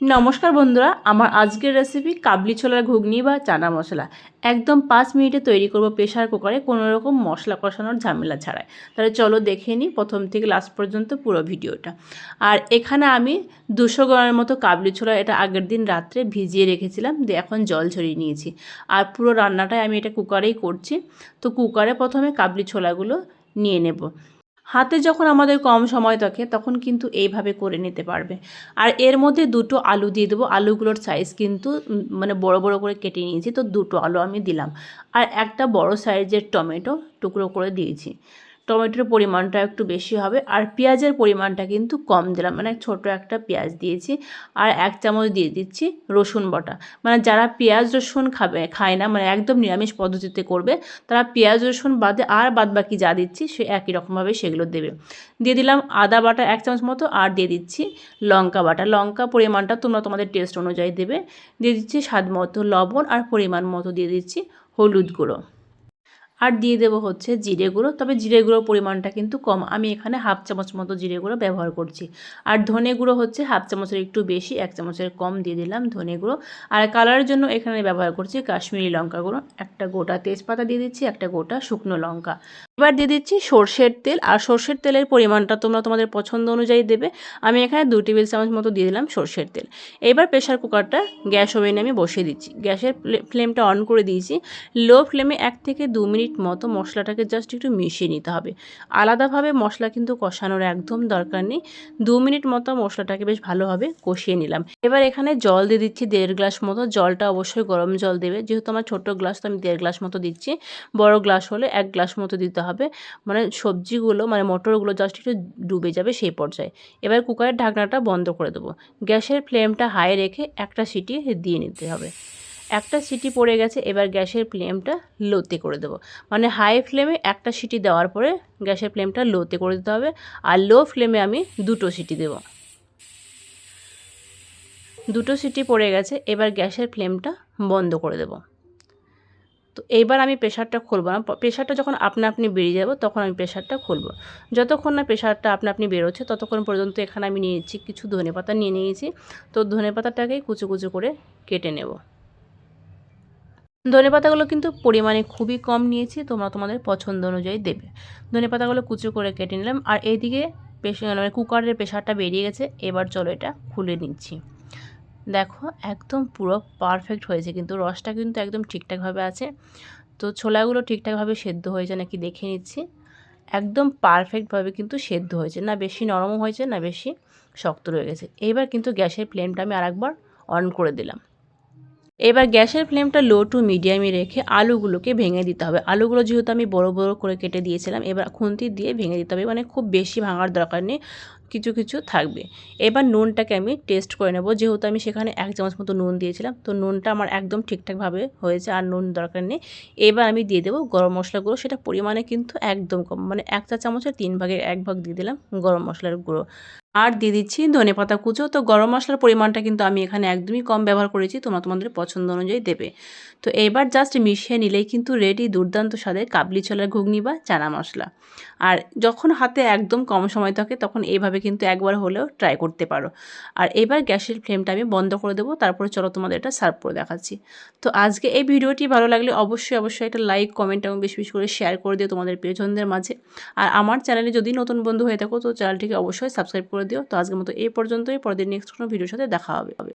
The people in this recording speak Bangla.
নমস্কার বন্ধুরা, আমার আজকের রেসিপি কাবলি ছোলার ঘুগনি বা চানা মশলা। একদম পাঁচ মিনিটে তৈরি করব প্রেশার কুকারে কোনো রকম মশলা কষানোর ঝামেলা ছাড়াই। তাহলে চলো দেখে নিই প্রথম থেকে লাস্ট পর্যন্ত পুরো ভিডিওটা। আর এখানে আমি দুশো গ্রামের মতো কাবলি ছোলা এটা আগের দিন রাত্রে ভিজিয়ে রেখেছিলাম, দিয়ে এখন জল ছড়িয়ে নিয়েছি। আর পুরো রান্নাটাই আমি এটা কুকারেই করছি। তো কুকারে প্রথমে কাবলি ছোলাগুলো নিয়ে নেব। হাতে যখন আমাদের কম সময় থাকে, তখন কিন্তু এইভাবে করে নিতে পারবে। আর এর মধ্যে দুটো আলু দিয়ে দেবো। আলুগুলোর সাইজ কিন্তু মানে বড় বড় করে কেটে নিয়েছি, তো দুটো আলু আমি দিলাম। আর একটা বড় সাইজের টমেটো টুকরো করে দিয়েছি। টমেটোর পরিমাণটা একটু বেশি হবে, আর পেঁয়াজের পরিমাণটা কিন্তু কম দিলাম। মানে ছোট একটা পেঁয়াজ দিয়েছি, আর এক চামচ দিয়ে দিচ্ছি রসুন বটা। মানে যারা পেঁয়াজ রসুন খাবে, খায় না মানে একদম নিরামিষ পদ্ধতিতে করবে, তারা পেঁয়াজ রসুন বাদে আর বাদ বাকি যা দিচ্ছি, সে একই রকমভাবে সেগুলো দেবে। দিয়ে দিলাম আদা বাটা এক চামচ মতো, আর দিয়ে দিচ্ছি লঙ্কা বাটা। লঙ্কা পরিমাণটা তোমরা তোমাদের টেস্ট অনুযায়ী দেবে। দিয়ে দিচ্ছি স্বাদ মতো লবণ, আর পরিমাণ মতো দিয়ে দিচ্ছি হলুদ গুঁড়ো। আর দিয়ে দেবো হচ্ছে জিরে গুঁড়ো। তবে জিরে গুঁড়োর পরিমাণটা কিন্তু কম। আমি এখানে হাফ চামচ মতো জিরে গুঁড়ো ব্যবহার করছি। আর ধনে গুঁড়ো হচ্ছে হাফ চামচের একটু বেশি, এক চামচের কম দিয়ে দিলাম ধনে গুঁড়ো। আর কালারের জন্য এখানে ব্যবহার করছি কাশ্মীরি লঙ্কা গুঁড়ো। একটা গোটা তেজপাতা দিয়ে দিচ্ছি, একটা গোটা শুকনো লঙ্কা। এবার দিয়ে দিচ্ছি সর্ষের তেল। আর সর্ষের তেলের পরিমাণটা তোমরা তোমাদের পছন্দ অনুযায়ী দেবে। আমি এখানে দু টেবিল চামচ মতো দিয়ে দিলাম সর্ষের তেল। এবার প্রেশার কুকারটা গ্যাস ওভেনে আমি বসিয়ে দিচ্ছি। গ্যাসের ফ্লেমটা অন করে দিয়েছি। লো ফ্লেমে এক থেকে দু মিনিট মতো মশলাটাকে জাস্ট একটু মিশিয়ে নিতে হবে। আলাদাভাবে মশলা কিন্তু কষানোর একদম দরকার নেই। দু মিনিট মতো মশলাটাকে বেশ ভালোভাবে কষিয়ে নিলাম। এবার এখানে জল দিয়ে দিচ্ছি দেড় গ্লাস মতো। জলটা অবশ্যই গরম জল দেবে। যেহেতু আমার ছোটো গ্লাস, তো আমি দেড় গ্লাস মতো দিচ্ছি। বড় গ্লাস হলে এক গ্লাস মতো দিতে হবে। মানে সবজিগুলো মানে মটরগুলো জাস্ট একটু ডুবে যাবে সেই পর্যায়ে। এবার কুকারের ঢাকনাটা বন্ধ করে দেবো। গ্যাসের ফ্লেমটা হাই রেখে একটা সিটি দিয়ে নিতে হবে। একটা সিটি পড়ে গেছে, এবার গ্যাসের ফ্লেমটা লোতে করে দেবো। মানে হাই ফ্লেমে একটা সিটি দেওয়ার পরে গ্যাসের ফ্লেমটা লোতে করে দিতে হবে, আর লো ফ্লেমে আমি দুটো সিটি দেবো। দুটো সিটি পড়ে গেছে, এবার গ্যাসের ফ্লেমটা বন্ধ করে দেবো। তো এইবার আমি প্রেশারটা খুলবো না, প্রেশারটা যখন আপনা আপনি বেরিয়ে যাব, তখন আমি প্রেশারটা খুলব। যতক্ষণ না প্রেশারটা আপনা আপনি বেরোচ্ছে, ততক্ষণ পর্যন্ত এখানে আমি নিয়েছি কিছু ধনে পাতা নিয়ে নিয়েছি। তো ধনে পাতাটাকেই কুচো কুচো করে কেটে নেব। ধনে পাতাগুলো কিন্তু পরিমাণে খুবই কম নিয়েছি, তোমরা তোমাদের পছন্দ অনুযায়ী দেবে। ধনে পাতাগুলো কুচো করে কেটে নিলাম, আর এইদিকে প্রেশার মানে কুকারের প্রেশারটা বেরিয়ে গেছে, এবার চলো এটা খুলে নিচ্ছি। দেখো, একদম পুরো পারফেক্ট হয়েছে, কিন্তু রসটা কিন্তু একদম ঠিকঠাকভাবে আছে। তো ছোলাগুলো ঠিকঠাকভাবে সেদ্ধ হয়েছে নাকি দেখে নিচ্ছি। একদম পারফেক্টভাবে কিন্তু সেদ্ধ হয়েছে, না বেশি নরমও হয়েছে, না বেশি শক্ত রয়ে গেছে। এইবার কিন্তু গ্যাসের ফ্লেমটা আমি আরেকবার অন করে দিলাম। এবার গ্যাসের ফ্লেমটা লো টু মিডিয়ামে রেখে আলুগুলোকে ভেঙে দিতে হবে। আলুগুলো যেহেতু আমি বড় বড় করে কেটে দিয়েছিলাম, এবার খুন্তি দিয়ে ভেঙে দিতে হবে। মানে খুব বেশি ভাঙার দরকার নেই, কিছু কিছু থাকবে। এবার নুনটাকে আমি টেস্ট করে নেব। যেহেতু আমি সেখানে এক চামচ মতো নুন দিয়েছিলাম, তো নুনটা আমার একদম ঠিকঠাকভাবে হয়েছে, আর নুন দরকার নেই। এবার আমি দিয়ে দেবো গরম মশলা গুঁড়ো সেটা পরিমাণে কিন্তু একদম কম মানে এক চা চামচের তিন ভাগের এক ভাগ দিয়ে দিলাম গরম মশলার গুঁড়ো। আর দিয়ে দিচ্ছি ধনে পাতা কুচো। তো গরম মশলার পরিমাণটা কিন্তু আমি এখানে একদমই কম ব্যবহার করেছি, তোমরা তোমাদের পছন্দ অনুযায়ী দেবে। তো এবার জাস্ট মিশিয়ে নিলেই কিন্তু রেডি দুর্দান্ত স্বাদের কাবলি ছোলার ঘুগনি বা চানা মশলা। আর যখন হাতে একদম কম সময় থাকে তখন এইভাবে কিন্তু একবার হলেও ট্রাই করতে পারো। আর এবার গ্যাসের ফ্লেমটা আমি বন্ধ করে দেবো, তারপরে চলো তোমাদের এটা সার্ভ করে দেখাচ্ছি। তো আজকে এই ভিডিওটি ভালো লাগলে অবশ্যই অবশ্যই একটা লাইক কমেন্ট এবং বেশি বেশি করে শেয়ার করে দিও তোমাদের প্রিয়জনদের মাঝে। আর আমার চ্যানেলে যদি নতুন বন্ধু হয়ে থাকো তো চ্যানেলটিকে অবশ্যই সাবস্ক্রাইব করে দিও। তো আজকের মতো এই পর্যন্তই। পরদিন নেক্সট কোনো ভিডিওর সাথে দেখা হবে।